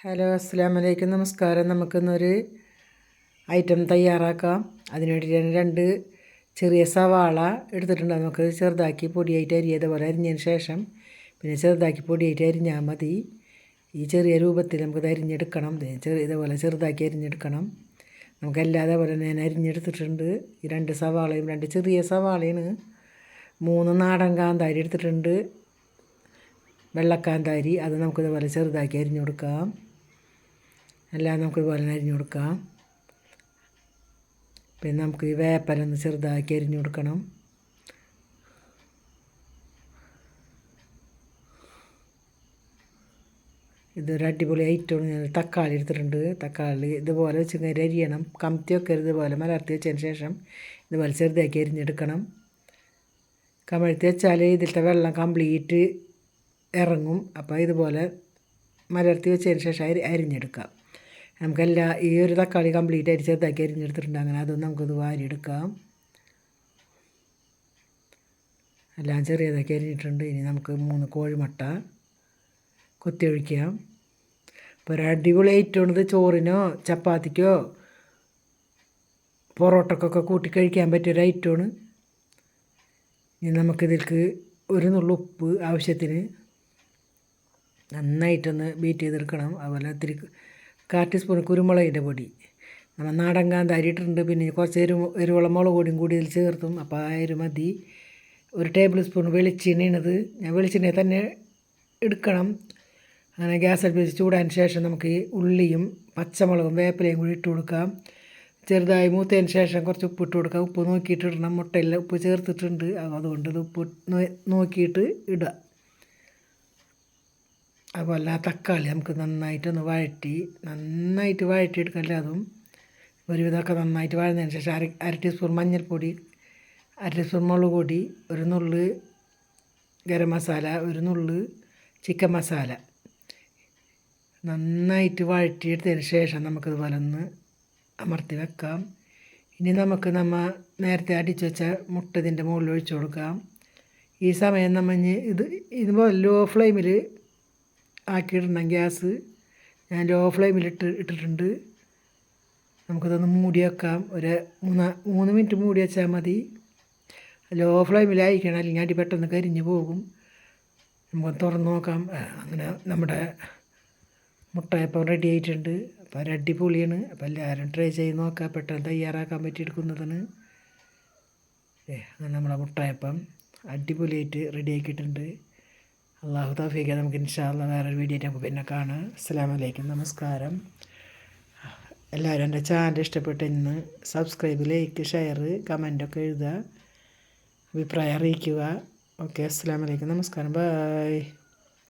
Hello അസ്സാം വലൈക്കും നമസ്കാരം. നമുക്കിന്നൊരു ഐറ്റം തയ്യാറാക്കാം. അതിന് ഞാൻ രണ്ട് ചെറിയ സവാള എടുത്തിട്ടുണ്ട് നമുക്ക് ചെറുതാക്കി പൊടിയായിട്ട് അരിയത് പോലെ അരിഞ്ഞതിന് ശേഷം പിന്നെ ചെറുതാക്കി പൊടിയായിട്ട് അരിഞ്ഞാൽ മതി. ഈ ചെറിയ രൂപത്തിൽ നമുക്കത് അരിഞ്ഞെടുക്കണം. ചെറിയ ഇതേപോലെ ചെറുതാക്കി അരിഞ്ഞെടുക്കണം. നമുക്ക് എല്ലാ പോലെ ഞാൻ അരിഞ്ഞെടുത്തിട്ടുണ്ട്. ഈ രണ്ട് സവാളയും രണ്ട് ചെറിയ സവാളയാണ്. മൂന്ന് നാടൻ കാന്താരി എടുത്തിട്ടുണ്ട്. വെള്ളക്കാന്താരി അത് നമുക്കിതുപോലെ ചെറുതാക്കി അരിഞ്ഞു കൊടുക്കാം. എല്ലാം നമുക്ക് ഇതുപോലെ അരിഞ്ഞു കൊടുക്കാം. പിന്നെ നമുക്ക് ഈ വേപ്പലൊന്ന് ചെറുതാക്കി അരിഞ്ഞു കൊടുക്കണം. ഇതൊരു അടിപൊളി ഐറ്റമാണ് ഞാൻ തക്കാളി എടുത്തിട്ടുണ്ട്. തക്കാളി ഇതുപോലെ വെച്ച് അരിയണം. കമത്തി വെക്കരുത് ഇതുപോലെ. മലർത്തി വെച്ചതിന് ശേഷം ഇതുപോലെ ചെറുതാക്കി അരിഞ്ഞെടുക്കണം. കമഴ്ത്തി വെച്ചാൽ ഇതിലത്തെ വെള്ളം കംപ്ലീറ്റ് ഇറങ്ങും. അപ്പോൾ ഇതുപോലെ മലർത്തി വെച്ചതിന് ശേഷം അരി അരിഞ്ഞെടുക്കാം. നമുക്കെല്ലാം ഈ ഒരു തക്കാളി കംപ്ലീറ്റ് ആയിട്ട് ചെറുതാക്കി അരിഞ്ഞെടുത്തിട്ടുണ്ട്. അങ്ങനെ അതൊന്നും വാരി വാരിയെടുക്കാം. എല്ലാം ചെറിയതാക്കി അരിഞ്ഞിട്ടുണ്ട്. ഇനി നമുക്ക് മൂന്ന് കോഴിമുട്ട കൊത്തി ഒഴിക്കാം ഇപ്പോൾ ഒരു അടിപൊളി ഐറ്റമാണിത് ചോറിനോ ചപ്പാത്തിക്കോ പൊറോട്ടക്കൊക്കെ കൂട്ടി കഴിക്കാൻ പറ്റിയൊരു ഐറ്റമാണ് ഇനി നമുക്കിതിൽക്ക് ഒരു നുള്ളുപ്പ് ആവശ്യത്തിന് നന്നായിട്ടൊന്ന് ബീറ്റ് ചെയ്തെടുക്കണം. അതുപോലെ ഇത്തിരി കാ ടീസ്പൂൺ കുരുമുളകിന്റെ പൊടി. നമ്മൾ നാടൻ കാന്ത അരിയിട്ടുണ്ട് പിന്നെ കുറച്ച് എരു എരുവളം മുളക് പൊടിയും കൂടി ഇതിൽ ചേർത്തും. അപ്പോൾ ആ എരു മതി. ഒരു ടേബിൾ സ്പൂൺ വെളിച്ചെണ്ണയാണിത്. ഞാൻ വെളിച്ചെണ്ണ തന്നെ എടുക്കണം. അങ്ങനെ ഗ്യാസ് അടുപ്പിച്ച് ചൂടാൻ ശേഷം നമുക്ക് ഈ ഉള്ളിയും പച്ചമുളകും വേപ്പിലയും കൂടി ഇട്ട് കൊടുക്കാം. ചെറുതായി മൂത്തതിന് ശേഷം കുറച്ച് ഉപ്പ് ഇട്ട് കൊടുക്കാം. ഉപ്പ് നോക്കിയിട്ട് ഇടണം. മുട്ടയിൽ ഉപ്പ് ചേർത്തിട്ടുണ്ട്. അതുകൊണ്ട് അത് ഉപ്പ് നോക്കിയിട്ട് ഇടുക. അതുപോലെ ആ തക്കാളി നമുക്ക് നന്നായിട്ടൊന്ന് വഴറ്റി നന്നായിട്ട് വഴറ്റിയെടുക്കല്ലേ അതും. ഒരുവിധമൊക്കെ നന്നായിട്ട് വഴന്നതിന് ശേഷം അര അര ടീസ്പൂൺ മഞ്ഞൾപ്പൊടി അര ടീസ്പൂൺ മുളക് പൊടി ഒരു നുള്ള് ഗരം മസാല ഒരു നുള്ള് ചിക്കൻ മസാല. നന്നായിട്ട് വഴറ്റിയെടുത്തതിന് ശേഷം നമുക്കിതുപോലെ ഒന്ന് അമർത്തി വെക്കാം. ഇനി നമുക്ക് നമ്മൾ നേരത്തെ അടിച്ചു വെച്ച മുട്ട ഇതിന്റെ മുകളിൽ ഒഴിച്ചു കൊടുക്കാം. ഈ സമയം നമ്മൾ ഇത് ഇതുപോലെ ലോ ഫ്ലെയിമിൽ ആക്കിയിടണം ഗ്യാസ് ഞാൻ ലോ ഫ്ലെയിമിലിട്ട് ഇട്ടിട്ടുണ്ട്. നമുക്കതൊന്ന് മൂടി വെക്കാം. ഒരു മൂന്ന് മൂന്ന് മിനിറ്റ് മൂടി വെച്ചാൽ മതി. ലോ ഫ്ലെയിമിലായിരിക്കണം. അല്ലെങ്കിൽ അടി പെട്ടെന്ന് കരിഞ്ഞു പോകും. നമുക്ക് തുറന്ന് നോക്കാം. അങ്ങനെ നമ്മുടെ മുട്ടയപ്പം റെഡി ആയിട്ടുണ്ട്. അപ്പോൾ ഒരു അടിപൊളിയാണ്. അപ്പോൾ എല്ലാവരും ട്രൈ ചെയ്ത് നോക്കാം. പെട്ടെന്ന് തയ്യാറാക്കാൻ പറ്റി എടുക്കുന്നതാണ് ഏ അങ്ങനെ നമ്മളെ മുട്ടയപ്പം അടിപൊളിയായിട്ട് റെഡി ആക്കിയിട്ടുണ്ട്. അള്ളാഹു തൗഫീഖ നമുക്ക് ഇൻഷാല്ല വേറൊരു വീഡിയോ നമുക്ക് പിന്നെ കാണാം. അസ്സാം വലൈക്കും നമസ്കാരം. എല്ലാവരും എന്റെ ചാനൽ ഇഷ്ടപ്പെട്ട് ഇന്ന് സബ്സ്ക്രൈബ് ലൈക്ക് ഷെയർ കമന്റൊക്കെ എഴുതുക. അഭിപ്രായം അറിയിക്കുക. ഓക്കെ അസ്സാം വലൈക്കും നമസ്കാരം. ബായ്